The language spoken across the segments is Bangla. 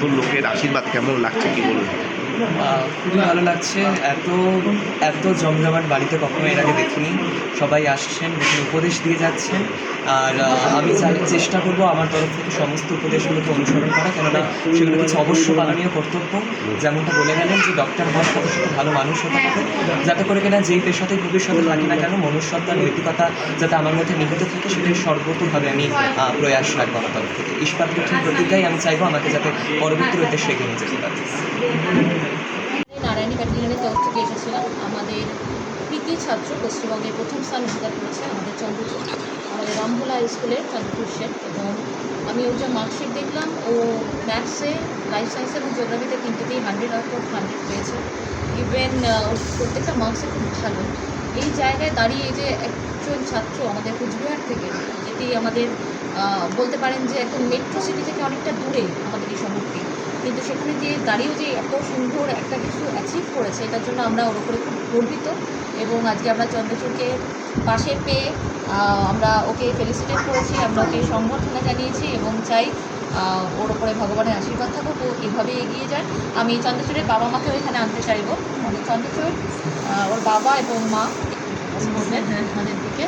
লোকের আশীর্বাদ কেমন লাগছে কি বলব খুবই ভালো লাগছে। এত এত জমজমাট বাড়িতে কখনো এর আগে দেখিনি। সবাই আসছেন বিভিন্ন উপদেশ দিয়ে যাচ্ছেন। আর আমি চাই চেষ্টা করব আমার তরফ থেকে সমস্ত উপদেশগুলোকে অনুসরণ করা, কেননা সেগুলো কিছু অবশ্য পালনীয় কর্তব্য। যেমনটা বলে গেলেন যে ডক্টর হওয়ার সাথে সাথে ভালো মানুষ হতে হবে। যাতে করে কিনা যেই পেশাতেই ভবিষ্যতে থাকি না কেন, মনুষ্যত্ব নৈতিকতা যাতে আমার মধ্যে নিহিত থাকে, সেটাই সর্বতোভাবে আমি প্রয়াস রাখব আমার তরফ থেকে। ইস্পাত প্রতিজ্ঞাই আমি চাইব আমাকে যাতে পরবর্তী উদ্দেশ্যে এগিয়ে নিয়ে যেতে পারে নারায়ণী ব্যাটালিয়নের তরফ থেকে এসেছিলাম। আমাদের কৃতি ছাত্র পশ্চিমবঙ্গের প্রথম স্থান অধিকার করেছে আমাদের চন্দ্রচূড়। আমাদের রামভোলা স্কুলের চন্দ্রচূড় সেট এবং আমি ওর যে মার্কশিট দেখলাম, ও ম্যাথসে লাইফ সায়েন্স এবং জিওগ্রাফিতে তিনটেতেই হান্ড্রেড আউট অফ হান্ড্রেড পেয়েছে। ইভেন প্রত্যেকটা মার্কসে খুব ভালো। এই জায়গায় দাঁড়িয়ে যে একজন ছাত্র আমাদের কুচবিহার থেকে, যেটি আমাদের বলতে পারেন যে একদম মেট্রো সিটি থেকে অনেকটা দূরে আমাদের কিন্তু সেখানে যে দাঁড়িয়েও যে এত সুন্দর একটা কিছু অ্যাচিভ করেছে এটার জন্য আমরা ওর উপরে খুব গর্বিত এবং আজকে আমরা চন্দ্রচূড়কে পাশে পেয়ে আমরা ওকে ফেলিসিটেট করেছি আমরা ওকে সংবর্ধনা জানিয়েছি এবং চাই ওর ওপরে ভগবানের আশীর্বাদ থাকুক ও এভাবে এগিয়ে যায় আমি চন্দ্রচূড়ের বাবা মাকেও এখানে আনতে চাইব। চন্দ্রচূড় ওর বাবা এবং মা একটু বলবেন আমাদের দিকে।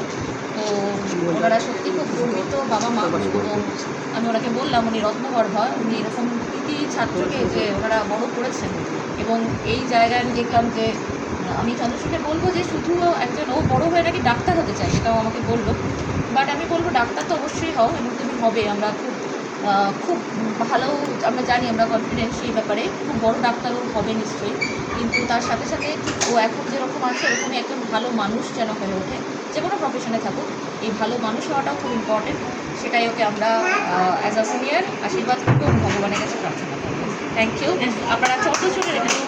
তো ওনারা সত্যি খুব গর্বিত, বাবা মা এবং আমি ওনাকে বললাম, উনি রত্নগর্ভা উনি এরকম কৃতি ছাত্রকে যে ওনারা বড় করেছেন। এবং এই জায়গায় আমি দেখলাম যে, আমি চন্দ্রশূরকে বলব যে, শুধু একজন ও বড় হয়ে নাকি ডাক্তার হতে চাই সেটাও আমাকে বলল। বাট আমি বলব, ডাক্তার তো অবশ্যই হও, এবং তুমি হবে। আমরা খুব খুব ভালো, আমরা জানি, আমরা কনফিডেন্স সেই ব্যাপারে। খুব বড় ডাক্তারও হবে নিশ্চয়ই। কিন্তু তার সাথে সাথে ও এখন যেরকম আছে, এরকমই একজন ভালো মানুষ যেন হয়ে ওঠে। যে কোনো প্রফেশনে থাকুক। এই ভালো মানুষ হওয়াটাও খুব ইম্পর্টেন্ট সেটাই ওকে আমরা অ্যাজ আ সিনিয়র আশীর্বাদ করব ভগবানের কাছে প্রার্থনা করব। থ্যাংক ইউ আপনারা চন্দ্রচূড়ের এখানে